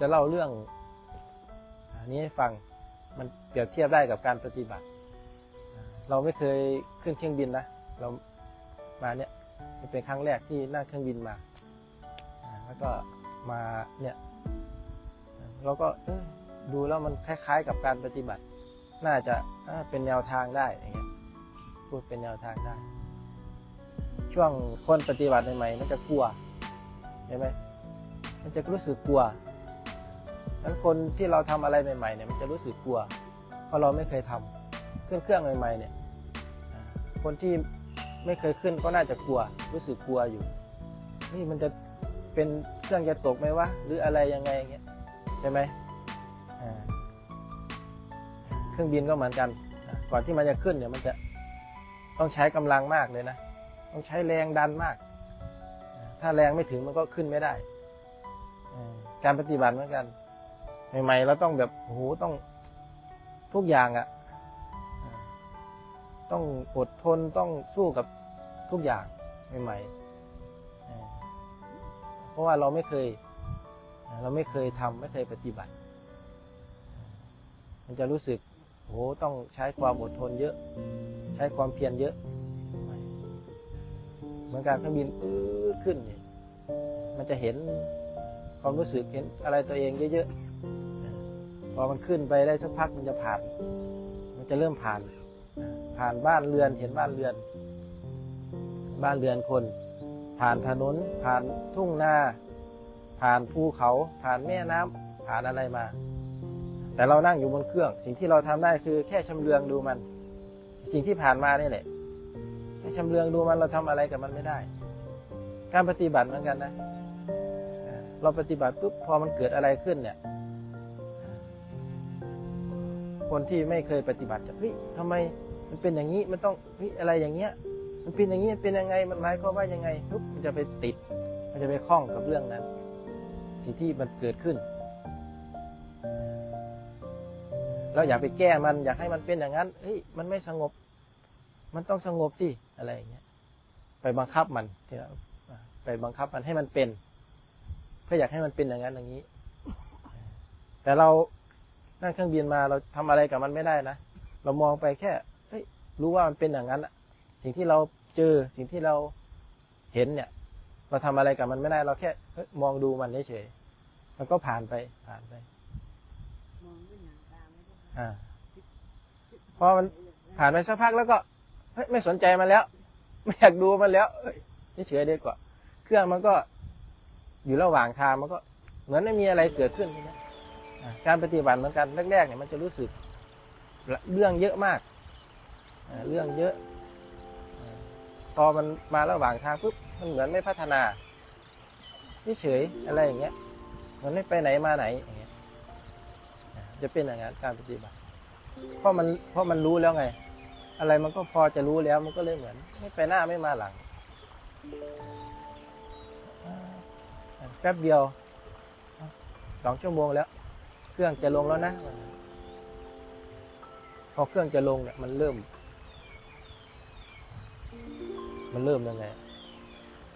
จะเล่าเรื่องอันนี้ให้ฟังมันเปรียบเทียบได้กับการปฏิบัติ เราไม่เคยขึ้นเครื่องบินนะ เรามาเนี่ยเป็นครั้งแรกที่นั่งเครื่องบินมา แล้วก็มาเนี่ยเราก็ดูแล้วมันคล้ายๆ กับการปฏิบัติ น่าจะเอ้อเป็นแนวทางได้อย่างเงี้ยพูดเป็นแนวทางได้ ช่วงคนปฏิบัติใหม่ๆมันจะกลัวใช่ไหมมันจะรู้สึกกลัว นั้นคนที่เราทำอะไรใหม่ๆเนี่ยมันจะรู้สึกกลัว เพราะเราไม่เคยทำเครื่องเครื่องใหม่ๆเนี่ยคนที่ไม่เคยขึ้นก็น่าจะกลัว รู้สึกกลัวอยู่ นี่มันจะเป็นเครื่องจะตกไหมวะหรืออะไรยังไงอย่างเงี้ยใช่ไหมเครื่องบินก็เหมือนกันก่อนที่มันจะขึ้นเนี่ยมันจะต้องใช้กำลังมากเลยนะ ต้องใช้แรงดันมาก ถ้าแรงไม่ถึงมันก็ขึ้นไม่ได้ การปฏิบัติเหมือนกัน ใหม่ๆเราต้องแบบโอ้โหต้องทุกอย่างอะ่ะ ต้องอดทนต้องสู้กับทุกอย่างใหม่ๆเพราะว่าเราไม่เคย เราไม่เคยทำไม่เคยปฏิบัติ มันจะรู้สึกโอ้โหต้องใช้ความอดทนเยอะ ใช้ความเพียรเยอะเหมือนการเครื่องบินปื๊ดขึ้นเนี่ยมันจะเห็นความรู้สึกเห็นอะไรตัวเองเยอะๆ พอมันขึ้นไปได้สักพักมันจะผ่าน มันจะเริ่มผ่าน ผ่านบ้านเรือนเห็นบ้านเรือน บ้านเรือนคน ผ่านถนน ผ่านทุ่งนา ผ่านภูเขา ผ่านแม่น้ำผ่านอะไรมา แต่เรานั่งอยู่บนเครื่อง สิ่งที่เราทำได้คือแค่ชำเลืองดูมัน สิ่งที่ผ่านมานี่แหละแค่ชำเลืองดูมันเราทำอะไรกับมันไม่ได้ การปฏิบัติเหมือนกันนะเราปฏิบัติปุ๊บพอมันเกิดอะไรขึ้นเนี่ย คนที่ไม่เคยปฏิบัติจะเฮ้ยทำไมมันเป็นอย่างนี้มันต้องเฮ้ยอะไรอย่างเงี้ย มันเป็นอย่างนี้มันเป็นยังไงมันหมายความว่ายังไงปุ๊บมันจะไปติด มันจะไปคล้องกับเรื่องนั้น สิ่งที่มันเกิดขึ้นเราอยากไปแก้มันอยากให้มันเป็นอย่างนั้นเฮ้ยมันไม่สงบ มันต้องสงบสิอะไรอย่างเงี้ย ไปบังคับมันที่เราไปบังคับมันให้มันเป็น เพื่ออยากให้มันเป็นอย่างนั้นอย่างนี้ แต่เรา นั่งเครื่องบินมาเราทำอะไรกับมันไม่ได้นะเรามองไปแค่เฮ้ยรู้ว่ามันเป็นอย่างนั้นอะสิ่งที่เราเจอสิ่งที่เราเห็นเนี่ย เราทำอะไรกับมันไม่ได้ เราแค่เฮ้ยมองดูมันเฉยๆมันก็ผ่านไปผ่านไปมองด้วยหางตาไม่ได้อ่าพอมันผ่านไปสักพักแล้วก็เฮ้ยไม่สนใจมันแล้ว ไม่อยากดูมันแล้วเอ้ยเฉยๆดีกว่า เครื่องมันก็อยู่ระหว่างทางมันก็เหมือนไม่มีอะไรเกิดขึ้นใช่ไหมอ่า การปฏิบัติเหมือนกันแรกๆเนี่ยมันจะรู้สึกเรื่องเยอะมากเรื่องเยอะ พอมันมาระหว่างทางปุ๊บมันเหมือนไม่พัฒนาเฉยอะไรอย่างเงี้ย มันไม่ไปไหนมาไหนอย่างเงี้ยจะเป็นอย่างนั้นการปฏิบัติเพราะมันเพราะมันรู้แล้วไง อะไรมันก็พอจะรู้แล้วมันก็เลยเหมือน ไม่ไปหน้าไม่มาหลังแป๊บเดียวสองชั่วโมงแล้ว เครื่องจะลงแล้วนะ พอเครื่องจะลงเนี่ยมันเริ่ม มันเริ่มยังไง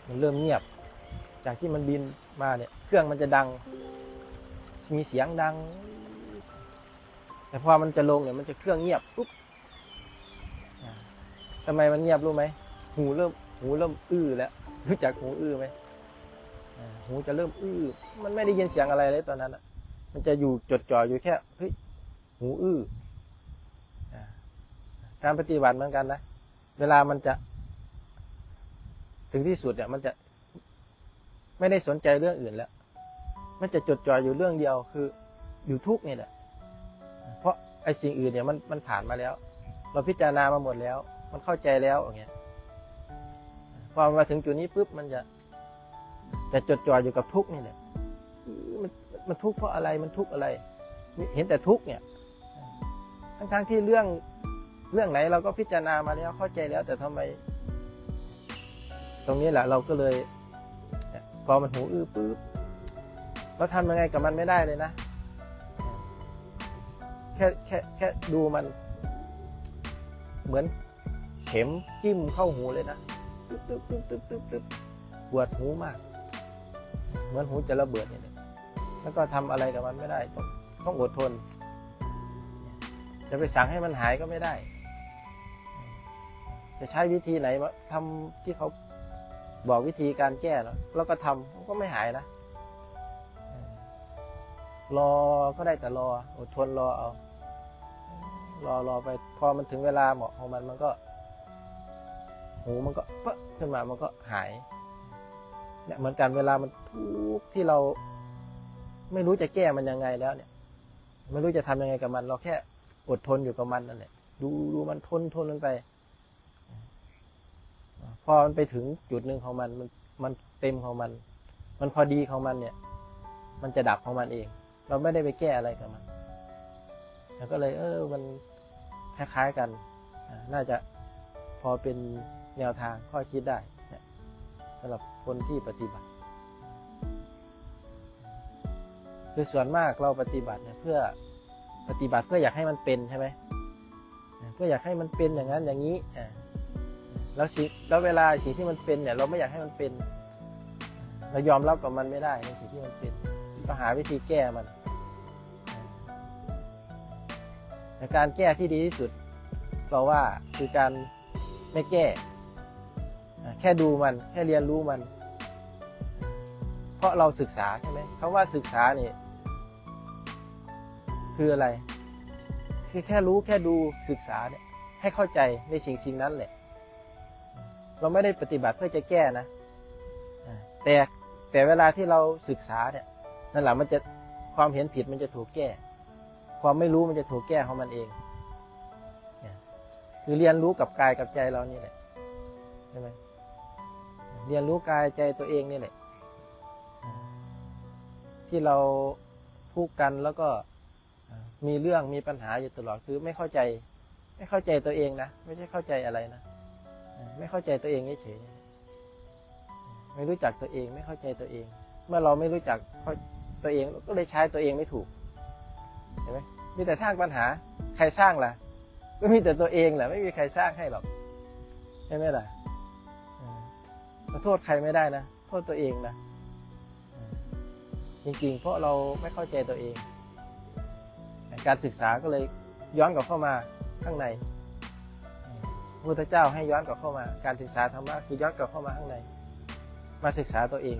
มันเริ่มเงียบ จากที่มันบินมาเนี่ย เครื่องมันจะดัง มีเสียงดัง แต่พอมันจะลงเนี่ยมันจะเครื่องเงียบปุ๊บทำไมมันเงียบรู้ไหม หูเริ่ม หูเริ่มอื้อแล้วรู้จักหูอื้อไหมหูจะเริ่มอื้อ มันไม่ได้ยินเสียงอะไรเลยตอนนั้นอะ มันจะอยู่จดจ่ออยู่แค่เฮ้ยหูอื้อการปฏิบัติเหมือนกันนะ เวลามันจะ ถึงที่สุดเนี่ย มันจะไม่ได้สนใจเรื่องอื่นแล้ว มันจะจดจ่ออยู่เรื่องเดียวคืออยู่ทุกข์นี่แหละ เพราะไอ้สิ่งอื่นเนี่ยมันมันผ่านมาแล้ว เราพิจารณามาหมดแล้ว มันเข้าใจแล้วอย่างเงี้ย พอมาถึงจุดนี้ปุ๊บมันจะจะจดจ่ออยู่กับทุกข์นี่แหละมัน มันทุกข์เพราะอะไรมันทุกข์อะไร เห็นแต่ทุกข์เนี่ยทั้งๆที่เรื่องเรื่องไหนเราก็พิจารณามาแล้วเข้าใจแล้ว แต่ทำไม ตรงนี้แหละเราก็เลยพอมันหูอื้อปุ๊บเราทำยังไงกับมันไม่ได้เลยนะ แค่แค่แค่ดูมัน เหมือนเข็มจิ้มเข้าหูเลยนะตึ๊บตึ๊บตึ๊บตึ๊บตึ๊บปวดหูมาก เหมือนหูจะระเบิดเนี่ย แล้วก็ทำอะไรกับมันไม่ได้ต้องต้องอดทน จะไปสั่งให้มันหายก็ไม่ได้ จะใช้วิธีไหนวะทำที่เขาบอกวิธีการแก้แล้วก็ทำมันก็ไม่หายนะรอก็ได้แต่รอ อดทนรอเอา รอรอไป พอมันถึงเวลาเหมาะของมันมันก็หูมันก็เปะขึ้นมามันก็หายเนี่ยเหมือนกันเวลามันทุกที่เรา ไม่รู้จะแก้มันยังไงแล้วเนี่ย ไม่รู้จะทำยังไงกับมัน เราแค่อดทนอยู่กับมันนั่นแหละดูดูมันทนทนมันไป พอมันไปถึงจุดหนึ่งของมันมันมันเต็มของมัน มันพอดีของมันเนี่ย มันจะดับของมันเอง เราไม่ได้ไปแก้อะไรกับมันแล้วก็เลย เออ มันคล้ายๆกัน น่าจะพอเป็นแนวทางข้อคิดได้สำหรับคนที่ปฏิบัติ คือส่วนมากเราปฏิบัติเนี่ยเพื่อปฏิบัติเพื่ออยากให้มันเป็นใช่ไหมเพื่ออยากให้มันเป็นอย่างนั้นอย่างนี้อ่าแล้วสิแล้วเวลาสิ่งที่มันเป็นเนี่ย เราไม่อยากให้มันเป็น เรายอมรับกับมันไม่ได้ในสิ่งที่มันเป็นก็หาวิธีแก้มันแต่การแก้ที่ดีที่สุด เราว่าคือการไม่แก้ แค่ดูมัน แค่เรียนรู้มันะเราศึกษาใช่ไหมคำว่าศึกษานี่คืออะไร คือแค่รู้แค่ดูศึกษาเนี่ยให้เข้าใจในสิ่งสิ่งนั้นแหละ เราไม่ได้ปฏิบัติเพื่อจะแก้นะ แต่แต่เวลาที่เราศึกษาเนี่ยนั่นแหละมันจะความเห็นผิดมันจะถูกแก้ ความไม่รู้มันจะถูกแก้ของมันเองคือเรียนรู้กับกายกับใจเรานี่แหละใช่ไหมเรียนรู้กายใจตัวเองนี่แหละ ที่เราทุกข์กันแล้วก็มีเรื่องมีปัญหาอยู่ตลอดคือไม่เข้าใจ ไม่เข้าใจตัวเองนะไม่ใช่เข้าใจอะไรนะไม่เข้าใจตัวเองเฉยไม่รู้จักตัวเองไม่เข้าใจตัวเอง เมื่อเราไม่รู้จักตัวเองเราก็เลยใช้ตัวเองไม่ถูกเห็นไหมมีแต่สร้างปัญหา ใครสร้างล่ะ ก็มีแต่ตัวเองแหละไม่มีใครสร้างให้หรอกใช่ไหมล่ะขอโทษใครไม่ได้นะโทษตัวเองนะ จริงๆ เพราะเราไม่เข้าใจตัวเอง การศึกษาก็เลยย้อนกลับเข้ามาข้างในพระพุทธเจ้าให้ย้อนกลับเข้ามา การศึกษาธรรมะคือย้อนกลับเข้ามาข้างใน มาศึกษาตัวเอง